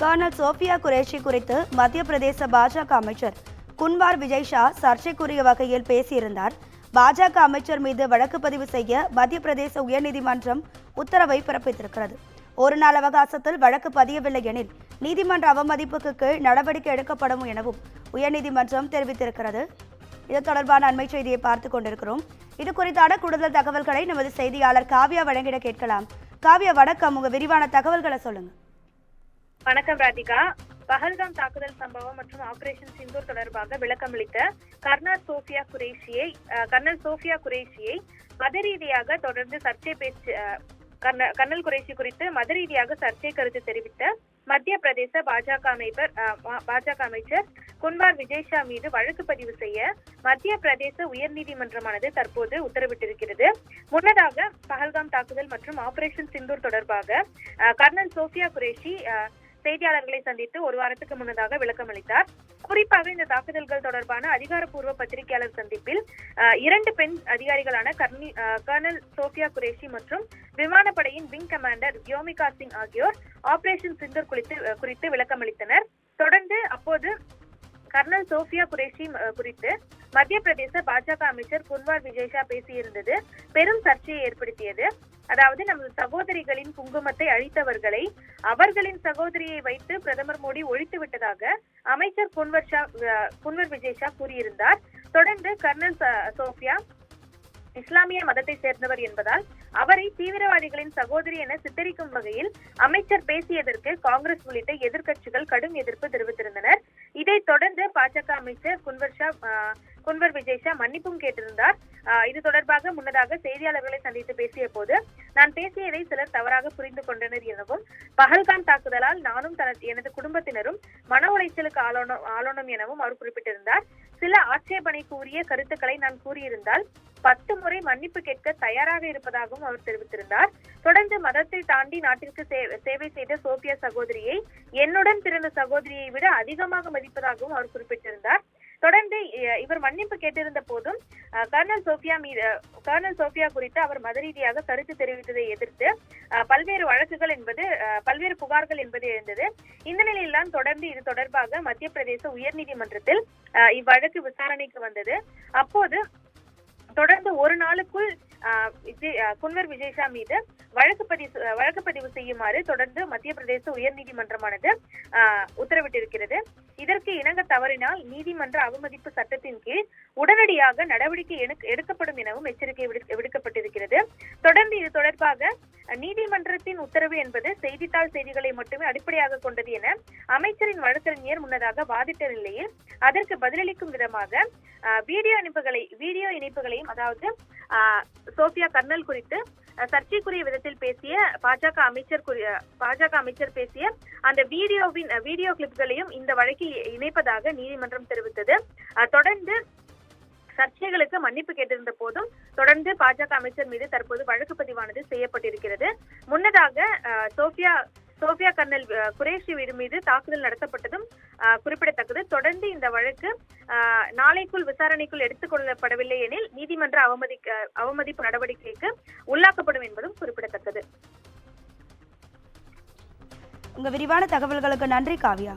Kernel Sofia Qureshi குறித்து மத்திய பிரதேச பாஜக அமைச்சர் குன்வார் விஜய் ஷா சர்ச்சைக்குரிய வகையில் பேசியிருந்தார். பாஜக அமைச்சர் மீது வழக்கு பதிவு செய்ய மத்திய பிரதேச உயர்நீதிமன்றம் உத்தரவை பிறப்பித்திருக்கிறது. ஒரு நாள் அவகாசத்தில் வழக்கு பதியவில்லை எனில் நீதிமன்ற அவமதிப்புக்கு கீழ் நடவடிக்கை எடுக்கப்படும் எனவும் உயர்நீதிமன்றம் தெரிவித்திருக்கிறது. இது தொடர்பான அண்மை செய்தியை பார்த்து கொண்டிருக்கிறோம். இது குறித்தான கூடுதல் தகவல்களை நமது செய்தியாளர் காவ்யா வழங்கிட கேட்கலாம். காவ்யா வணக்கம். உங்க விரிவான தகவல்களை சொல்லுங்க. வணக்கம் ராதிகா. பஹல்காம் தாக்குதல் சம்பவம் மற்றும் ஆபரேஷன் சிந்தூர் தொடர்பாக விளக்கமளித்த கர்னல் சோஃபியா குரேஷியை கர்னல் சோஃபியா குரேஷியை மத ரீதியாக தொடர்ந்து சர்ச்சை பேச்சு கர்னல் குரேஷி குறித்து மத ரீதியாக சர்ச்சை கருத்து தெரிவித்த மத்திய பிரதேச பாஜக அமைப்பர் பாஜக அமைச்சர் குன்வார் விஜய்ஷா மீது வழக்கு பதிவு செய்ய மத்திய பிரதேச உயர்நீதிமன்றமானது தற்போது உத்தரவிட்டிருக்கிறது. முன்னதாக பஹல்காம் தாக்குதல் மற்றும் ஆபரேஷன் சிந்தூர் தொடர்பாக கர்னல் சோஃபியா குரேஷி செய்தியாளர்களை சந்தித்து ஒரு வாரத்துக்கு முன்னதாக விளக்கம் அளித்தார். குறிப்பாக இந்த தாக்குதல்கள் தொடர்பான அதிகாரப்பூர்வ பத்திரிகையாளர் சந்திப்பில் அஹ், இரண்டு பெண் அதிகாரிகளான கர்னி அஹ், கர்னல் சோஃபியா குரேஷி மற்றும் விமானப்படையின் விங் கமாண்டர் வியோமிகா சிங் ஆகியோர் ஆபரேஷன் சிந்தர் குறித்து குறித்து விளக்கம் அளித்தனர் தொடர்ந்து அப்போது கர்னல் சோஃபியா குரேஷி அஹ், குறித்து மத்திய பிரதேச பாஜக அமைச்சர் குன்வார் விஜய்ஷா பேசியிருந்தது. பெரும் சர்ச்சையை ஏற்படுத்தியது. அதாவது நமது சகோதரிகளின் குங்குமத்தை அழித்தவர்களை அவர்களின் சகோதரியை வைத்து பிரதமர் மோடி ஒழித்து விட்டதாக அமைச்சர் குன்வர் ஷா குன்வர் விஜய் கூறியிருந்தார். தொடர்ந்து கர்னல் சோபியா சோஃபியா இஸ்லாமிய மதத்தை சேர்ந்தவர் என்பதால் அவரை தீவிரவாதிகளின் சகோதரி என சித்தரிக்கும் வகையில் அமைச்சர் பேசியதற்கு காங்கிரஸ் உள்ளிட்ட எதிர்க்கட்சிகள் கடும் எதிர்ப்பு தெரிவித்திருந்தனர். இதைத் தொடர்ந்து பாஜக அமைச்சர் குன்வர் ஷா அஹ், குன்வர் விஜய் ஷா மன்னிப்பும் கேட்டிருந்தார். இது தொடர்பாக முன்னதாக செய்தியாளர்களை சந்தித்து பேசிய போது நான் பேசியதை சிலர் தவறாக புரிந்து கொண்டனர் எனவும் பஹல்காம் தாக்குதலால் நானும் தனது எனது குடும்பத்தினரும் மன உளைச்சலுக்கு ஆளோனோ ஆளோனோம் எனவும் அவர் குறிப்பிட்டிருந்தார். சில ஆட்சேபனைக்கு உரிய கருத்துக்களை நான் கூறியிருந்தால் பத்து முறை மன்னிப்பு கேட்க தயாராக இருப்பதாகவும் அவர் தெரிவித்திருந்தார். தொடர்ந்து மதத்தை தாண்டி நாட்டிற்கு சேவை செய்த சோபியா சகோதரியை என்னுடன் பிறந்த சகோதரியை விட அதிகமாக மதிப்பதாகவும் அவர் குறிப்பிட்டிருந்தார். தொடர்ந்து இவர் மன்னிப்பு கேட்டிருந்த போதும் கர்னல் சோபியா மீது கர்னல் சோபியா குறித்து அவர் மத ரீதியாக கருத்து தெரிவித்ததை எதிர்த்து அஹ், பல்வேறு வழக்குகள் என்பது பல்வேறு புகார்கள் என்பது எழுந்தது. இந்த நிலையில்தான் தொடர்ந்து இது தொடர்பாக மத்திய பிரதேச உயர்நீதிமன்றத்தில் இவ்வழக்கு விசாரணைக்கு வந்தது. அப்போது தொடர்ந்து ஒரு நாளுக்குள் விஜய் குன்வர் விஜய்ஷா மீது வழக்கு பதிவு வழக்கு பதிவு செய்யுமாறு தொடர்ந்து மத்திய பிரதேச உயர்நீதிமன்றமானது உத்தரவிட்டிருக்கிறது. இதற்கு இணங்க தவறினால் நீதிமன்ற அவமதிப்பு சட்டத்தின் கீழ் உடனடியாக நடவடிக்கை எடுக்கப்படும் எனவும் எச்சரிக்கை விடுக்கப்பட்டிருக்கிறது. தொடர்ந்து இது தொடர்பாக நீதிமன்றத்தின் உத்தரவு என்பது செய்தித்தாள் செய்திகளை மட்டுமே அடிப்படையாக கொண்டது என அமைச்சரின் வழக்கறிஞர் முன்னதாக வாதிட்ட நிலையில் அதற்கு பதிலளிக்கும் விதமாக வீடியோ இணைப்புகளை வீடியோ இணைப்புகளையும் அதாவது சோபியா கர்னல் குறித்து சர்ச்சைக்குரிய விதத்தில் பேசிய பாஜக அமைச்சர் பாஜக அமைச்சர் பேசிய அந்த வீடியோவின் வீடியோ கிளிப்களையும் இந்த வழக்கில் இணைப்பதாக நீதிமன்றம் தெரிவித்தது. தொடர்ந்து சர்ச்சைகளுக்கு மன்னிப்பு கேட்டிருந்த போதும் தொடர்ந்து பாஜக அமைச்சர் மீது தற்போது வழக்கு பதிவானது செய்யப்பட்டிருக்கிறது. முன்னதாக அஹ், சோபியா கர்னல் குரேஷி வீடு மீது தாக்குதல் நடத்தப்பட்டதும் குறிப்பிடத்தக்கது. தொடர்ந்து இந்த வழக்கு நாளைக்குள் விசாரணைக்குள் எடுத்துக்கொள்ளப்படவில்லை எனில் நீதிமன்ற அவமதிக்க அவமதிப்பு நடவடிக்கைக்கு உள்ளாக்கப்படும் என்பதும் குறிப்பிடத்தக்கது. உங்க விரிவான தகவல்களுக்கு நன்றி காவியா.